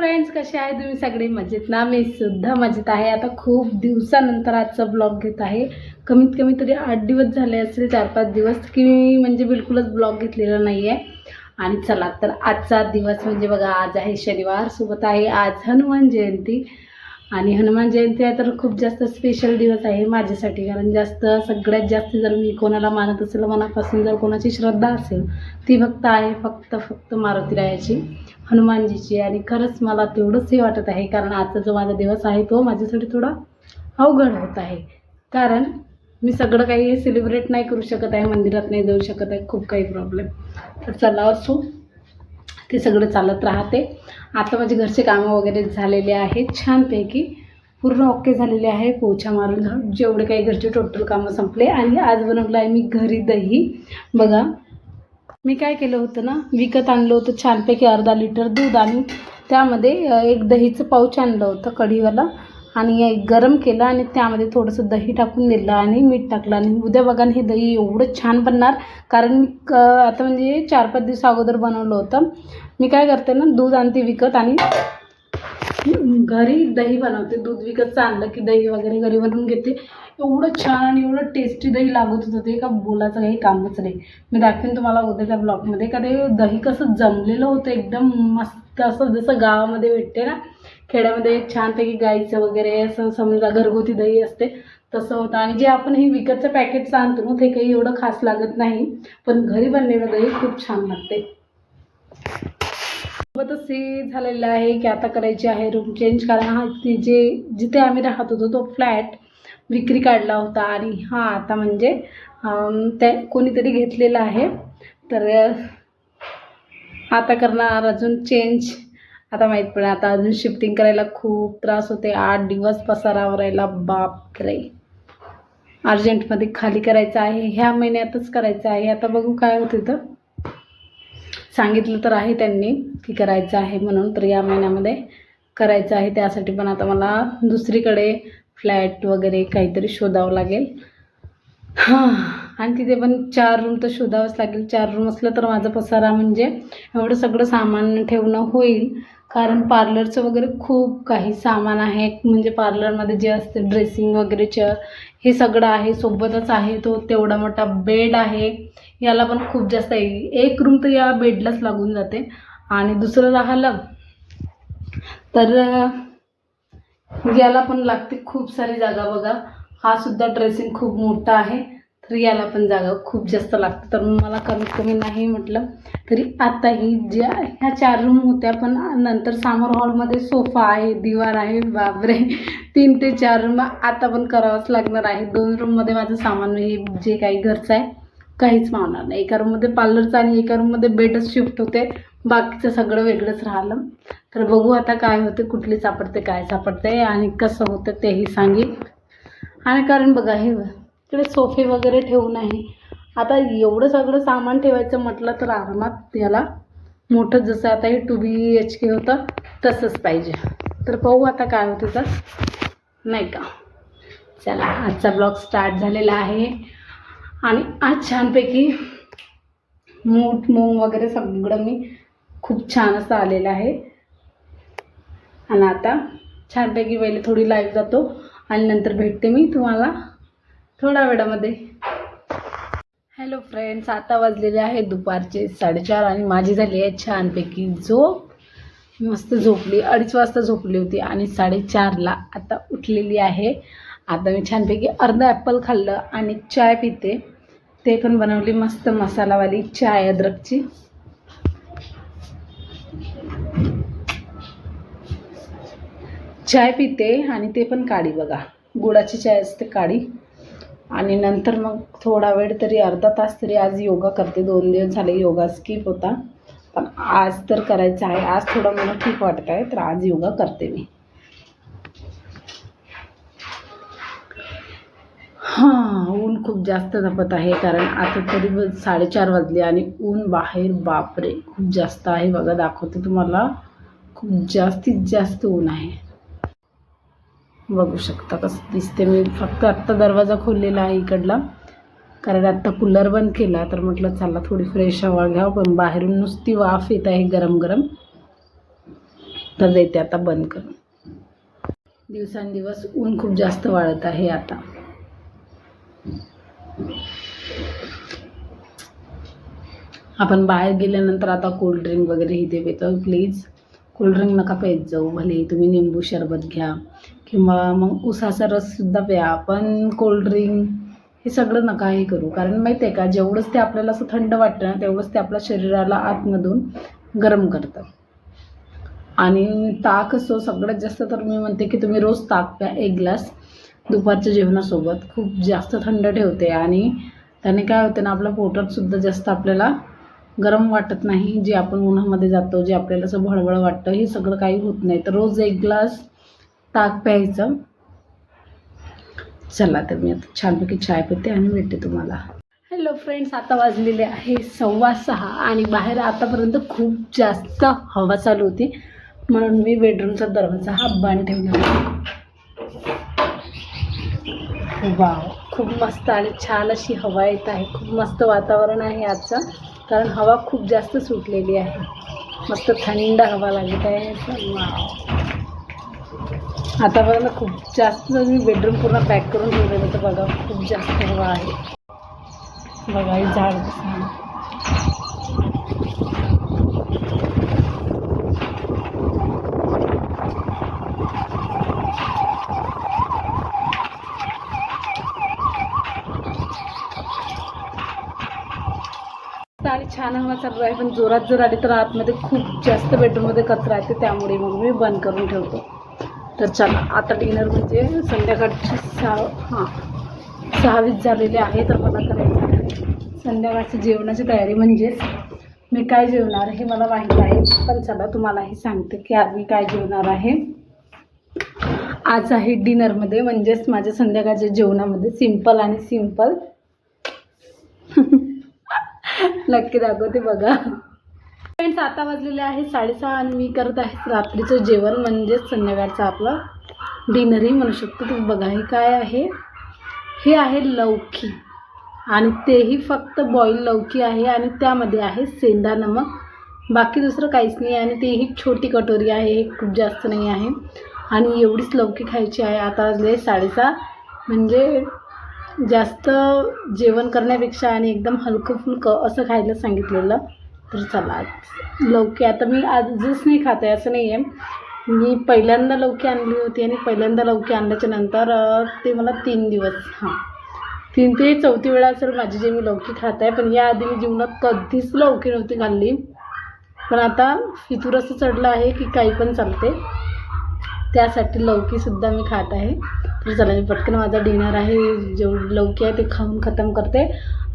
Friends कसे आहे? तुम्ही सगळे मजेत ना? मी सुद्धा मजेत आहे. आता खूप दिवसानंतर आजचा ब्लॉग घेत आहे. कमीत कमी तरी आठ दिवस झाले असले चार पाच दिवस की मी म्हणजे बिलकुलच ब्लॉग घेतलेला नाही आहे आणि चला तर आजचा दिवस म्हणजे बघा आज आहे शनिवार. सोबत आहे आज हनुमान जयंती. आणि हनुमान जयंती आहे तर खूप जास्त स्पेशल दिवस आहे माझ्यासाठी. कारण जास्त सगळ्यात जास्त जर मी कोणाला मानत असेल मनापासून जर कोणाची श्रद्धा असेल ती फक्त आहे फक्त फक्त मारुतीरायाची हनुमानजीची. आणि खरंच मला तेवढंच हे वाटत आहे कारण आजचा जो माझा दिवस आहे तो माझ्यासाठी थोडा अवघड होत आहे. कारण मी सगळं काही सेलिब्रेट नाही करू शकत आहे मंदिरात नाही जाऊ शकत आहे खूप काही प्रॉब्लेम तर चला असो ते सगळं चालत राहते. आता माझे घरचे कामं वगैरे झालेले आहेत. छानपैकी पूर्ण ओके झालेले आहे. पोछा मारून जेवढे काही घरचे टोटल कामं संपले आणि आज बनवलं आहे मी घरी दही. बघा मी काय केलं होतं ना विकत आणलं होतं छानपैकी अर्धा लिटर दूध आणि त्यामध्ये एक दहीचं पाऊच आणलं होतं कढीवाला. आणि एक गरम केलं आणि त्यामध्ये थोडंसं दही टाकून दिलं आणि मीठ टाकलं. आणि उद्या बघा हे दही एवढं छान बनणार. कारण मी क आता म्हणजे चार पाच दिवस अगोदर बनवलं होतं. मी काय करते ना दूध आणते विकत आणि घरी दही बनवते. दूध विकतचं आणलं की दही वगैरे घरी बनवून घेते. एवढं छान आणि एवढं टेस्टी दही लागत होतं ते. का बोलायचं काही कामच नाही. मी दाखवेन तुम्हाला उद्याच्या ब्लॉगमध्ये का ते दही कसं जमलेलं होतं एकदम मस्त असं जसं गावामध्ये भेटते ना. खेड्यामध्ये छानपैकी गाईचं वगैरे असं समजा घरगुती दही असते तसं होतं. आणि जे आपण हे विकतचं पॅकेटचं आणतो ना ते काही एवढं खास लागत नाही पण घरी बनलेलं दही खूप छान लागते. सोबतच हे झालेलं आहे की आता करायची आहे रूम चेंज कारण हा ती जे जिथे आम्ही राहत होतो तो फ्लॅट विक्री काढला होता. आणि हा आता म्हणजे त्या कोणीतरी घेतलेला आहे. तर आता करणार अजून चेंज आता माहीत पडेल आता अजून शिफ्टिंग करायला खूप त्रास होते आठ दिवस पसारा बाप रे अर्जंटमध्ये खाली करायचं आहे ह्या महिन्यातच करायचं आहे. आता बघू काय होते तर सांगितलं तर आहे त्यांनी की करायचं आहे म्हणून तर या महिन्यामध्ये करायचं आहे. त्यासाठी पण आता मला दुसरीकडे फ्लॅट वगैरे काहीतरी शोधावं लागेल. हां आणि तिथे पण चार रूम तर शोधावंच लागेल. चार रूम असलं तर माझं पसारा म्हणजे एवढं सगळं सामान ठेवणं होईल. कारण पार्लरचं वगैरे खूप काही सामान आहे. म्हणजे पार्लरमध्ये जे असते ड्रेसिंग वगैरे चेअर हे सगळं आहे. सोबतच आहे तो तेवढा मोठा बेड आहे. याला पण खूप जास्त आहे. एक रूम तर या बेडलाच लागून जाते. आणि दुसरं राहिलं तर याला पण लागते खूप सारी जागा बघा. हा सुद्धा ड्रेसिंग खूप मोठा आहे. तर पण जागा खूप जास्त लागतं. तर मला कमीत कमी नाही म्हटलं तरी आता ही ज्या ह्या चार रूम होत्या पण नंतर समोर हॉलमध्ये सोफा आहे दिवार आहे बाबरे तीन ते चार रूम आता पण करावंच लागणार आहे. दोन रूममध्ये माझं सामान हे जे काही घरचं आहे काहीच मावणार नाही. एका रूममध्ये पार्लरचं आणि एका रूममध्ये बेडच शिफ्ट होते. बाकीचं सगळं वेगळंच राहिलं. तर बघू आता काय होते कुठली सापडते काय सापडते आणि कसं होतं तेही सांगेन. आणि कारण बघा हे इकडे सोफे वगैरे ठेवून आहे. आता एवढं सगळं सामान ठेवायचं म्हटलं तर आरामात याला मोठं जसं आता हे टू बी एच के होतं तसंच पाहिजे. तर पाहू आता काय होतं तर. नाही का? चला आजचा ब्लॉग स्टार्ट झालेला आहे. आणि आज छानपैकी मूठ मूग वगैरे सगळं मी खूप छान असं आलेलं आहे. आणि आता छानपैकी पहिले थोडी लाईव्ह जातो. आणि नंतर भेटते मी तुम्हाला. थोड्या वेळामध्ये. हॅलो फ्रेंड्स आता वाजलेले आहे दुपारचे साडेचार आणि माझी झाली आहे छानपैकी झोप. मी मस्त झोपली अडीच वाजता झोपली होती आणि साडेचारला आता उठलेली आहे. आता मी छानपैकी अर्धा ॲपल खाल्लं आणि चाय पिते. ते पण बनवली मस्त मसालावाली चाय अद्रकची. चाय पिते आणि ते पण काढी बघा. गुळाची चाय असते काढी आणि नंतर मग थोडा वेळ तरी अर्धा तास तरी आज योगा करते. दोन दिवस झाले योगा स्किप होता. पण आज तर करायचं आहे. आज थोडं मला ठीक वाटत आहे तर आज योगा करते मी. हां ऊन खूप जास्त तापत आहे कारण आता तरी साडेचार वाजले आणि ऊन बाहेर बापरे! खूप जास्त आहे. बघा दाखवते तुम्हाला. खूप जास्तीत जास्त ऊन आहे. बघू शकता कसं दिसते. मी फक्त आत्ता दरवाजा खोललेला आहे इकडला. कारण आत्ता कूलर बंद केला तर म्हटलं चला थोडी फ्रेश हवा घ्यावं पण बाहेरून नुसती वाफ येत आहे गरम गरम. तर देते आता बंद करून. दिवसांदिवस ऊन खूप जास्त वाढत आहे आता. आपण बाहेर गेल्यानंतर आता कोल्ड्रिंक वगैरे इथे पितो. प्लीज कोल्ड्रिंक नका पेत जाऊ. भले तुम्ही निंबू शरबत घ्या. किंवा मग उसाचा रससुद्धा प्या. पण कोल्ड्रिंक हे सगळं नका हे करू. कारण माहिती आहे का जेवढंच ते आपल्याला असं थंड वाटतं ना तेवढंच ते आपल्या शरीराला आतमधून गरम करतं. आणि ताक असो सगळ्यात जास्त तर मी म्हणते की तुम्ही रोज ताक प्या. एक ग्लास दुपारच्या जेवणासोबत खूप जास्त थंड ठेवते. आणि त्याने काय होते ना आपल्या पोटातसुद्धा जास्त आपल्याला गरम वाटत नाही. जे आपण उन्हामध्ये जातो जे आपल्याला असं भळबळ वाटतं हे सगळं काही होत नाही. तर रोज एक ग्लास ताक प्यायचं. चला तर मी आता छानपैकी चाय पिते आणि भेटते तुम्हाला. हॅलो फ्रेंड्स आता वाजलेले आहे सव्वा सहा आणि बाहेर आतापर्यंत खूप जास्त हवा चालू होती. म्हणून मी बेडरूमचा दरवाजा हा बंद ठेवला. वाव खूप मस्त आणि छान अशी हवा येत आहे. खूप मस्त वातावरण आहे आजचं. कारण हवा खूप जास्त सुटलेली आहे. मस्त थंड हवा लागत आहे. आता बघा ना खूप जास्त मी बेडरूम पूर्ण पॅक करून ठेवलेलं तर बघा खूप जास्त हवा आहे. बघा हे झाड आणि छान हवा चालू आहे पण जोरात जर आली तर आतमध्ये खूप जास्त बेडरूममध्ये कचरा येते त्यामुळे मग मी बंद करून ठेवतो. तर चला आता डिनर म्हणजे संध्याकाळची सहा हां सहावीस झालेली आहे तर मला करायचं आहे संध्याकाळची जेवणाची तयारी म्हणजेच मी काय जेवणार हे मला माहीत आहे पण चला तुम्हालाही सांगते की आज मी काय जेवणार आहे. आज आहे डिनरमध्ये म्हणजेच माझ्या संध्याकाळच्या जेवणामध्ये सिंपल आणि सिंपल नक्की दाखवते बघा. फ्रेंड्स आता वाजलेले आहे साडेसहा आणि मी करत आहे रात्रीचं जेवण म्हणजेच संध्याकाळचं आपलं डिनरही म्हणू शकतो. तुम्ही बघा हे काय आहे? हे आहे लौकी आणि तेही फक्त बॉईल लौकी आहे आणि त्यामध्ये आहे सेंधा नमक. बाकी दुसरं काहीच नाही आणि तेही छोटी कटोरी आहे हे खूप जास्त नाही आहे. आणि एवढीच लौकी खायची आहे. आता वाजले साडेसहा म्हणजे जास्त जेवण करण्यापेक्षा आणि एकदम हलकं फुलकं असं खायला सांगितलेलं. तर चला लौकी आता मी आजच नाही खात आहे असं नाही आहे मी पहिल्यांदा लौकी आणली होती आणि पहिल्यांदा लौकी आणल्याच्या नंतर ते मला तीन दिवस हां. तीन ते चौथी वेळा असेल माझी जे मी लौकी खात आहे पण याआधी मी जीवनात कधीच लौकी नव्हती खाल्ली. पण आता फितूर असं चढलं आहे की काही पण चालते. त्यासाठी लौकीसुद्धा मी खात आहे. तर चला मी पटकन माझा डिनर आहे जेवढी लौकी आहे ते खाऊन खतम करते.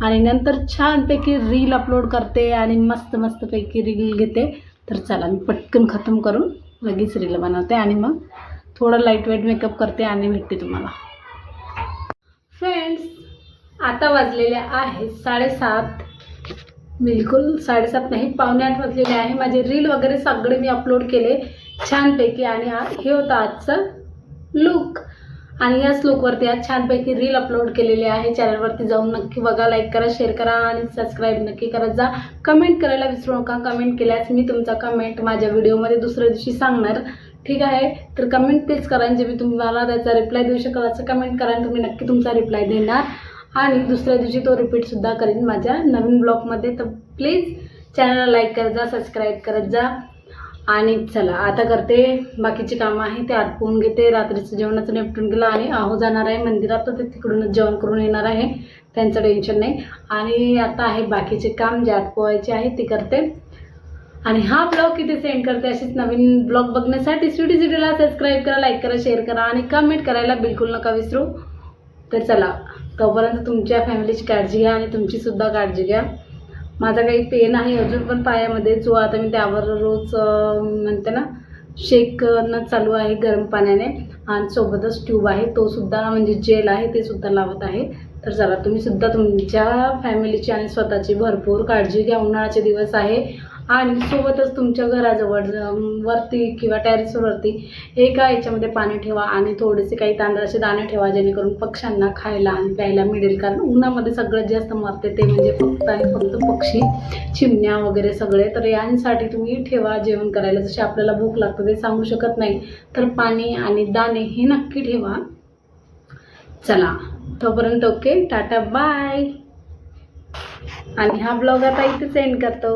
आणि नंतर छानपैकी रील अपलोड करते आणि मस्त मस्तपैकी रील घेते. तर चला मी पटकन खतम करून लगेच रील बनवते आणि मग थोडं लाइट वेट मेकअप करते आणि भेटते तुम्हाला. फ्रेंड्स आता वाजलेले आहे साडेसात. बिलकुल साडेसात नाही पावणे आठ वाजलेले आहे. माझे रील वगैरे सगळे मी अपलोड केले. छानपैकी आणि आ- हे होतं आजचं लुक आणि याच लुकवरती आज छानपैकी रील अपलोड केलेली आहे. चॅनलवरती जाऊन नक्की बघा लाईक करा शेअर करा आणि सबस्क्राईब नक्की करत जा कमेंट करायला विसरू नका. कमेंट केल्यास मी तुमचा कमेंट माझ्या व्हिडिओमध्ये दुसऱ्या दिवशी सांगणार. ठीक आहे? तर कमेंट तेच करा. जे मी तुम्हाला त्याचा रिप्लाय देऊ शकाल असं कमेंट करा तुम्ही नक्की तुमचा रिप्लाय देणार. आणि दुसऱ्या दिवशी तो रिपीटसुद्धा करेन माझ्या नवीन ब्लॉगमध्ये तर प्लीज चॅनलला लाईक करत जा सबस्क्राईब करत जा. आणि चला आता करते. बाकीची कामं आहे ते आटपून घेते. रात्रीचं जेवणाचं निपटून गेलं आणि आहो जाणार आहे मंदिरात. तर ते तिकडूनच जेवण करून येणार आहे. त्यांचं टेन्शन नाही. आणि आता आहे बाकीचे काम जे आटपवायचे आहे ते करते. आणि हा ब्लॉग किती सेंड करते अशीच नवीन ब्लॉग बघण्यासाठी स्वीटी सिटीला सबस्क्राईब करा लाईक करा शेअर करा आणि कमेंट करायला बिलकुल नका विसरू. तर चला तोपर्यंत तुमच्या फॅमिलीची काळजी घ्या आणि तुमचीसुद्धा काळजी घ्या. माझा काही पेन आहे अजून पण पायामध्ये जो आता मी त्यावर रोज म्हणते ना शेक करणं चालू आहे गरम पाण्याने. आणि सोबतच ट्यूब आहे तो सुद्धा म्हणजे जेल आहे ते सुद्धा लावत आहे. तर चला तुम्ही सुद्धा तुमच्या फॅमिलीची आणि स्वतःची भरपूर काळजी घ्या. उन्हाळ्याचे दिवस आहे. आणि सोबतच तुमच्या घराजवळ वरती किंवा टेरेसवरती एका याच्यामध्ये पाणी ठेवा आणि थोडेसे काही तांदळाचे दाणे ठेवा जेणेकरून पक्ष्यांना खायला आणि प्यायला मिळेल. कारण उन्हामध्ये सगळ्यात जास्त मरते ते म्हणजे फक्त आणि फक्त पक्षी चिमण्या वगैरे सगळे. तर यांसाठी तुम्ही ठेवा जेवण करायला. जसे आपल्याला भूक लागतं ते सांगू शकत नाही. तर पाणी आणि दाणे हे नक्की ठेवा. चला तोपर्यंत ओके टाटा बाय. आणि हा ब्लॉग आता इथे सेंड करतो.